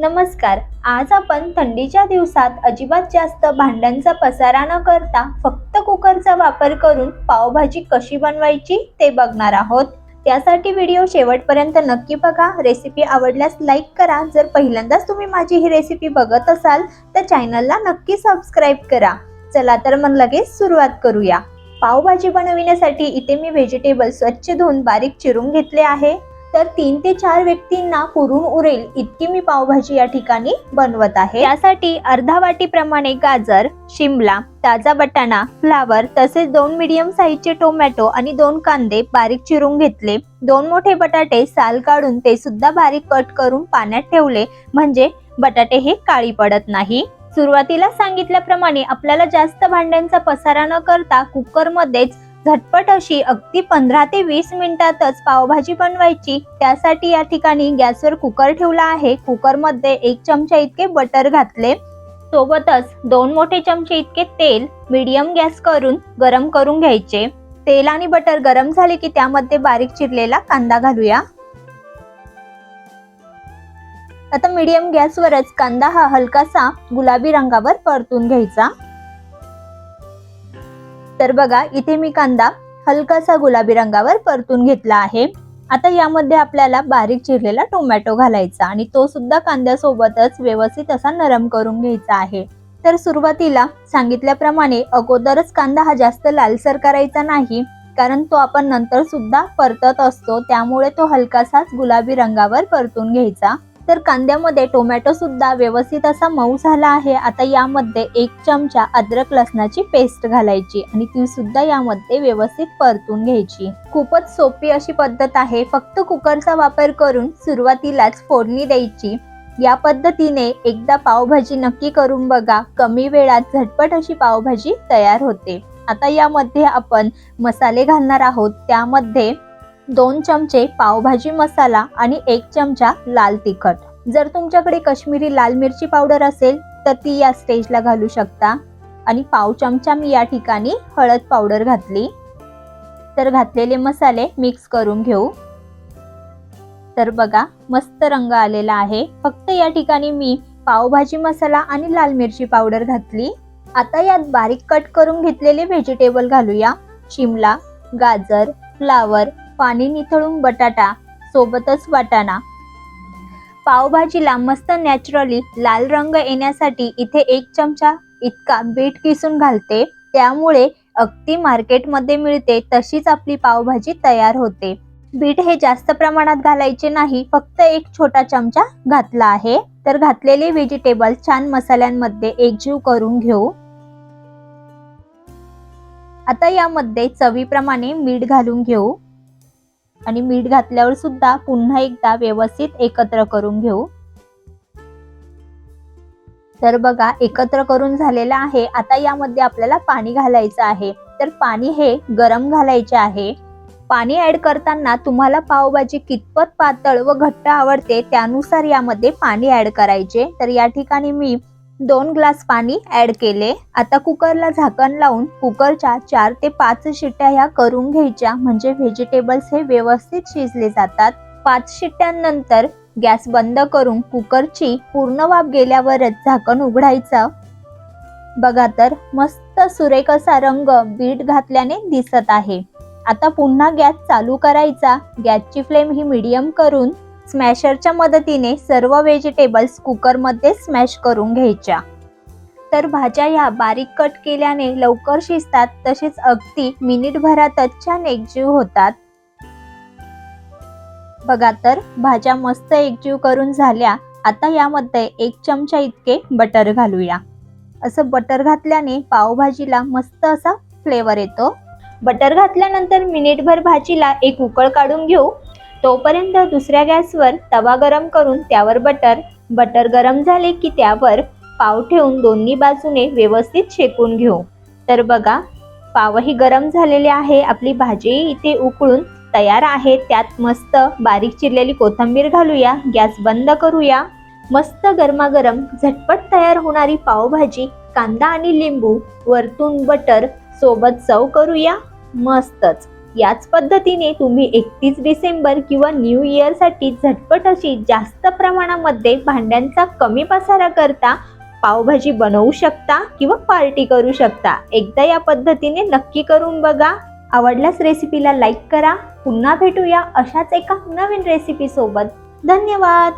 नमस्कार आज आपण थंडीच्या दिवसात अजिबात जास्त भांड्यांचा पसारा न करता फक्त कुकरचा वापर करून पावभाजी कशी बनवायची ते बघणार आहोत. त्यासाठी व्हिडिओ शेवटपर्यंत नक्की बघा. रेसिपी आवडल्यास लाईक करा. जर पहिल्यांदाच तुम्ही माझी ही रेसिपी बघत असाल तर चॅनलला नक्की सबस्क्राईब करा. चला तर मग लगेच सुरुवात करूया. पावभाजी बनविण्यासाठी इथे मी व्हेजिटेबल स्वच्छ धुवून बारीक चिरून घेतले आहे. तर तीन ते चार व्यक्तींना पुरून उरेल इतकी मी पावभाजी या ठिकाणी बनवत आहे. त्यासाठी अर्धा वाटीप्रमाणे गाजर शिमला ताजा बटाणा फ्लावर तसेच दोन मीडियम साईजचे टोमॅटो आणि दोन कांदे बारीक चिरून घेतले. दोन मोठे बटाटे साल काढून ते सुद्धा बारीक कट करून पाण्यात ठेवले. म्हणजे बटाटे हे काळी पडत नाही. सुरुवातीला सांगितल्याप्रमाणे आपल्याला जास्त भांड्यांचा पसारा न करता कुकरमध्येच झटपट अशी अगदी पंधरा ते वीस मिनिटातच पावभाजी बनवायची. त्यासाठी या ठिकाणी गॅसवर कुकर ठेवला आहे. कुकरमध्ये एक चमचा इतके बटर घातले. सोबतच दोन मोठे चमचे इतके तेल मीडियम गॅस करून गरम करून घ्यायचे. तेल आणि बटर गरम झाले की त्यामध्ये बारीक चिरलेला कांदा घालूया. आता मीडियम गॅसवरच कांदा हा हलकासा गुलाबी रंगावर परतून घ्यायचा. तर बघा इथे मी कांदा हलकासा गुलाबी रंगावर परतून घेतला आहे. आता यामध्ये आपल्याला बारीक चिरलेला टोमॅटो घालायचा आणि तो सुद्धा कांद्यासोबतच व्यवस्थित असा नरम करून घ्यायचा आहे. तर सुरुवातीला सांगितल्याप्रमाणे अगोदरच कांदा हा जास्त लालसर करायचा नाही कारण तो आपण नंतर सुद्धा परतत असतो त्यामुळे तो हलकासाच गुलाबी रंगावर परतून घ्यायचा. तर कांद्यामध्ये टोमॅटो सुद्धा व्यवस्थित असा मऊ झाला आहे. आता यामध्ये एक चमचा अद्रक लसणाची पेस्ट घालायची आणि ती सुद्धा यामध्ये व्यवस्थित परतून घ्यायची. खूपच सोपी अशी पद्धत आहे. फक्त कुकरचा वापर करून सुरुवातीलाच फोडणी द्यायची. या पद्धतीने एकदा पावभाजी नक्की करून बघा. कमी वेळात झटपट अशी पावभाजी तयार होते. आता यामध्ये आपण मसाले घालणार आहोत. त्यामध्ये दोन चमचे पावभाजी मसाला आणि एक चमचा लाल तिखट. जर तुमच्याकडे काश्मीरी लाल मिरची पावडर असेल तर ती या स्टेजला घालू शकता. आणि पाव चमचा मी या ठिकाणी हळद पावडर घातली. तर घातलेले मसाले मिक्स करून घेऊ. तर बघा मस्त रंग आलेला आहे. फक्त या ठिकाणी मी पावभाजी मसाला आणि लाल मिरची पावडर घातली. आता यात बारीक कट करून घेतलेले व्हेजिटेबल घालूया. शिमला गाजर फ्लावर पाणी निथळून बटाटा सोबतच वाटाणा. पावभाजीला मस्त नॅचरली लाल रंग येण्यासाठी इथे एक चमचा इतका बीट किसून घालते त्यामुळे अगदी मार्केटमध्ये मिळते तशीच आपली पावभाजी तयार होते. बीट हे जास्त प्रमाणात घालायचे नाही फक्त एक छोटा चमचा घातला आहे. तर घातलेले व्हेजिटेबल छान मसाल्यांमध्ये एकजीव करून घेऊ. आता यामध्ये चवीप्रमाणे मीठ घालून घेऊ. आणि मीठ घातल्यावर सुद्धा पुन्हा एकदा व्यवस्थित एकत्र करून घेऊ. तर बघा एकत्र करून झालेलं आहे. आता यामध्ये आपल्याला पाणी घालायचं आहे. तर पाणी हे गरम घालायचे आहे. पाणी ऍड करताना तुम्हाला पावभाजी कितपत पातळ व घट्ट आवडते त्यानुसार यामध्ये पाणी ऍड करायचे. तर या ठिकाणी मी दोन ग्लास पाणी ॲड केले. आता कुकरला झाकण लावून कुकरच्या चार ते पाच शिट्ट्या ह्या करून घ्यायच्या. म्हणजे व्हेजिटेबल्स हे व्यवस्थित शिजले जातात. पाच शिट्ट्यांनंतर गॅस बंद करून कुकरची पूर्ण वाफ गेल्यावरच झाकण उघडायचं. बघा तर मस्त सुरेख असा रंग बीट घातल्याने दिसत आहे. आता पुन्हा गॅस चालू करायचा. गॅसची फ्लेम ही मीडियम करून स्मॅशरच्या मदतीने सर्व व्हेजिटेबल्स कुकरमध्ये स्मॅश करून घ्यायच्या. तर भाज्या ह्या बारीक कट केल्याने लवकर शिजतात तसेच अगदी मिनिटभरातच छान एकजीव होतात. बघा तर भाज्या मस्त एकजीव करून झाल्या. आता यामध्ये एक चमचा इतके बटर घालूया. असं बटर घातल्याने पावभाजीला मस्त असा फ्लेवर येतो. बटर घातल्यानंतर मिनिटभर भाजीला एक उकळ काढून घेऊ. तोपर्यंत दुसऱ्या गॅसवर तवा गरम करून त्यावर बटर बटर गरम झाले की त्यावर पाव ठेवून दोन्ही बाजूने व्यवस्थित शेकून घेऊ. तर बघा पावही गरम झालेले आहे आपली भाजी इथे उकळून तयार आहे. त्यात मस्त बारीक चिरलेली कोथिंबीर घालूया गॅस बंद करूया. मस्त गरमागरम झटपट तयार होणारी पावभाजी कांदा आणि लिंबू वरतून बटर सोबत चव करूया. मस्तच. याच पद्धतीने तुम्ही एकतीस डिसेंबर किंवा न्यू इयरसाठी झटपट अशी जास्त प्रमाणामध्ये भांड्यांचा कमी पसारा करता पावभाजी बनवू शकता किंवा पार्टी करू शकता. एकदा या पद्धतीने नक्की करून बघा. आवडल्यास रेसिपीला लाईक करा. पुन्हा भेटूया अशाच एका नवीन रेसिपीसोबत धन्यवाद!